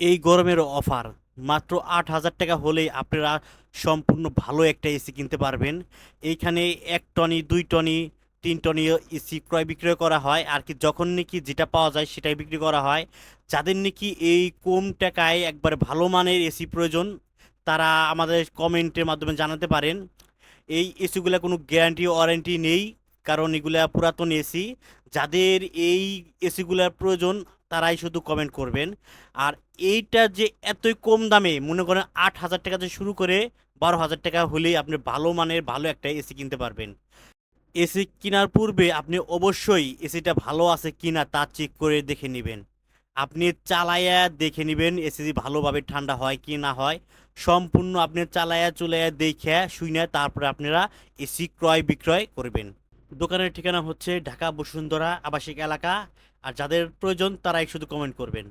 এই গরমের অফার। মাত্র আট হাজার টাকা হলেই আপনারা সম্পূর্ণ ভালো একটা এসি কিনতে পারবেন। এইখানে এক টনি, দুই টনি, তিন টনি এসি ক্রয় বিক্রয় করা হয়। আর কি যখন নাকি যেটা পাওয়া যায় সেটাই বিক্রি করা হয়। যাদের নাকি এই কম টাকায় একবার ভালো মানের এসি প্রয়োজন, তারা আমাদের কমেন্টের মাধ্যমে জানাতে পারেন। এই এসিগুলো কোনো গ্যারান্টি, ওয়ারেন্টি নেই, কারণ এগুলা পুরাতন এসি। যাদের এই এসিগুলার প্রয়োজন তারাই শুধু কমেন্ট করবেন। আর এইটা যে এতই কম দামে, মনে করেন আট হাজার টাকা থেকে শুরু করে বারো হাজার টাকা হলেই আপনি ভালো মানের, ভালো একটা এসি কিনতে পারবেন। এসি কেনার পূর্বে আপনি অবশ্যই এসিটা ভালো আছে কিনা তা চেক করে দেখে নেবেন। আপনি চালায়া দেখে নেবেন এসি ভালোভাবে ঠান্ডা হয় কি না হয়। সম্পূর্ণ আপনি চালায়া চলায়া দেখে শুনে তারপরে আপনারা এসি ক্রয় বিক্রয় করবেন। দোকানের ঠিকানা হচ্ছে ঢাকা বসুন্ধরা আবাসিক এলাকা। আর যাদের প্রয়োজন তারাই শুধু কমেন্ট করবেন।